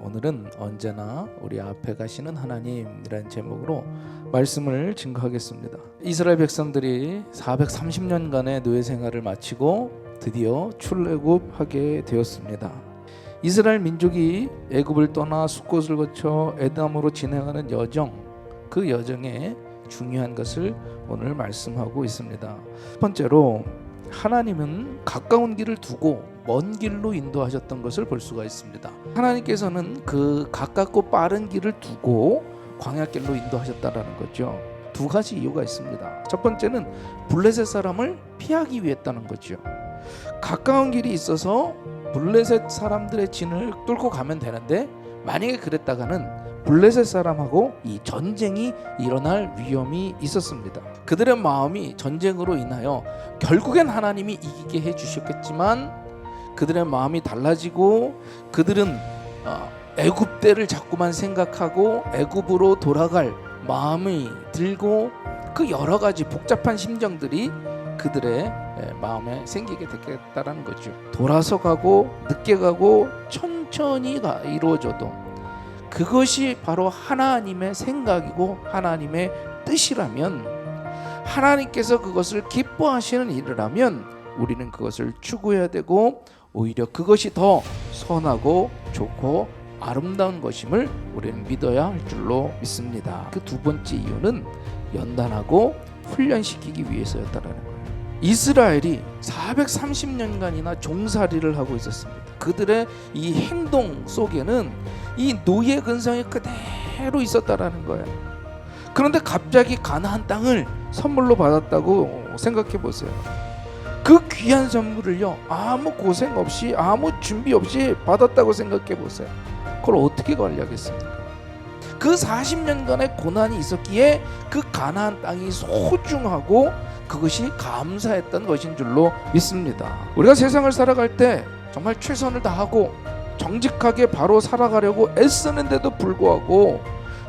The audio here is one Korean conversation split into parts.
오늘은 언제나 우리 앞에 가시는 하나님이라는 제목으로 말씀을 증거하겠습니다. 이스라엘 백성들이 430년간의 노예 생활을 마치고 드디어 출애굽하게 되었습니다. 이스라엘 민족이 애굽을 떠나 숫곳을 거쳐 에담으로 진행하는 여정, 그 여정에 중요한 것을 오늘 말씀하고 있습니다. 첫 번째로 하나님은 가까운 길을 두고 먼 길로 인도하셨던 것을 볼 수가 있습니다. 하나님께서는 그 가깝고 빠른 길을 두고 광야길로 인도하셨다라는 거죠. 두 가지 이유가 있습니다. 첫 번째는 블레셋 사람을 피하기 위했다는 거죠. 가까운 길이 있어서 블레셋 사람들의 진을 뚫고 가면 되는데 만약에 그랬다가는 블레셋 사람하고 이 전쟁이 일어날 위험이 있었습니다. 그들의 마음이 전쟁으로 인하여 결국엔 하나님이 이기게 해 주셨겠지만 그들의 마음이 달라지고 그들은 어, 애굽 때를 자꾸만 생각하고 애굽으로 돌아갈 마음이 들고 그 여러 가지 복잡한 심정들이 그들의 에, 마음에 생기게 됐겠다라는 거죠. 돌아서 가고 늦게 가고 천천히 가 이루어져도 그것이 바로 하나님의 생각이고 하나님의 뜻이라면 하나님께서 그것을 기뻐하시는 일이라면 우리는 그것을 추구해야 되고 오히려 그것이 더 선하고 좋고 아름다운 것임을 우리는 믿어야 할 줄로 믿습니다. 그 두 번째 이유는 연단하고 훈련시키기 위해서였다라는 거예요. 이스라엘이 430년간이나 종살이를 하고 있었습니다. 그들의 이 행동 속에는 이 노예 근성이 그대로 있었다라는 거예요. 그런데 갑자기 가나안 땅을 선물로 받았다고 생각해 보세요. 그 귀한 선물을요 아무 고생 없이 아무 준비 없이 받았다고 생각해 보세요. 그걸 어떻게 관리하겠습니까? 그 40년간의 고난이 있었기에 그 가나안 땅이 소중하고 그것이 감사했던 것인 줄로 믿습니다. 우리가 세상을 살아갈 때 정말 최선을 다하고 정직하게 바로 살아가려고 애쓰는데도 불구하고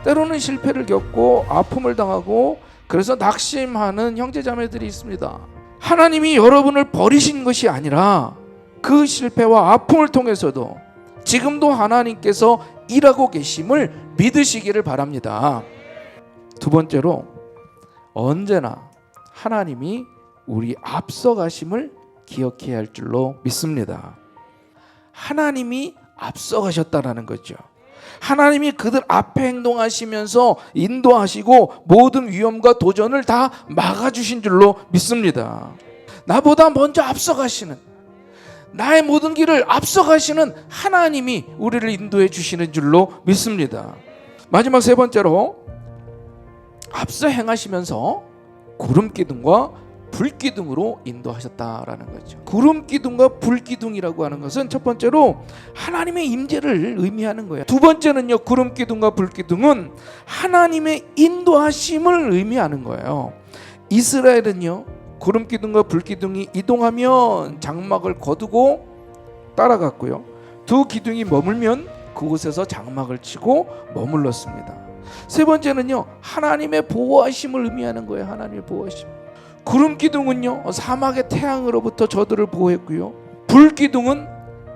때로는 실패를 겪고 아픔을 당하고 그래서 낙심하는 형제자매들이 있습니다. 하나님이 여러분을 버리신 것이 아니라 그 실패와 아픔을 통해서도 지금도 하나님께서 일하고 계심을 믿으시기를 바랍니다. 두 번째로 언제나 하나님이 우리 앞서가심을 기억해야 할 줄로 믿습니다. 하나님이 앞서가셨다라는 거죠. 하나님이 그들 앞에 행동하시면서 인도하시고 모든 위험과 도전을 다 막아주신 줄로 믿습니다. 나보다 먼저 앞서가시는 나의 모든 길을 앞서가시는 하나님이 우리를 인도해 주시는 줄로 믿습니다. 마지막 세 번째로 앞서 행하시면서 구름 기둥과 불 기둥으로 인도하셨다라는 거죠. 구름 기둥과 불 기둥이라고 하는 것은 첫 번째로 하나님의 임재를 의미하는 거예요. 두 번째는요. 구름 기둥과 불 기둥은 하나님의 인도하심을 의미하는 거예요. 이스라엘은요. 구름 기둥과 불 기둥이 이동하면 장막을 거두고 따라갔고요. 두 기둥이 머물면 그곳에서 장막을 치고 머물렀습니다. 세 번째는요. 하나님의 보호하심을 의미하는 거예요. 하나님의 보호하심. 구름 기둥은요 사막의 태양으로부터 저들을 보호했고요 불 기둥은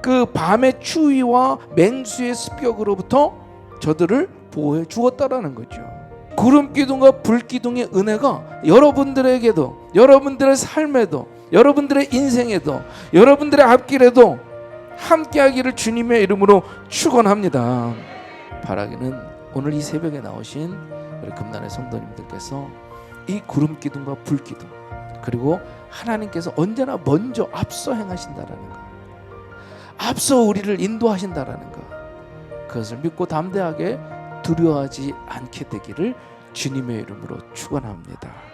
그 밤의 추위와 맹수의 습격으로부터 저들을 보호해 주었다라는 거죠. 구름 기둥과 불 기둥의 은혜가 여러분들에게도 여러분들의 삶에도 여러분들의 인생에도 여러분들의 앞길에도 함께하기를 주님의 이름으로 축원합니다. 바라기는 오늘 이 새벽에 나오신 우리 금난의 성도님들께서 이 구름 기둥과 불 기둥 그리고 하나님께서 언제나 먼저 앞서 행하신다라는 것, 앞서 우리를 인도하신다라는 것, 그것을 믿고 담대하게 두려워하지 않게 되기를 주님의 이름으로 축원합니다.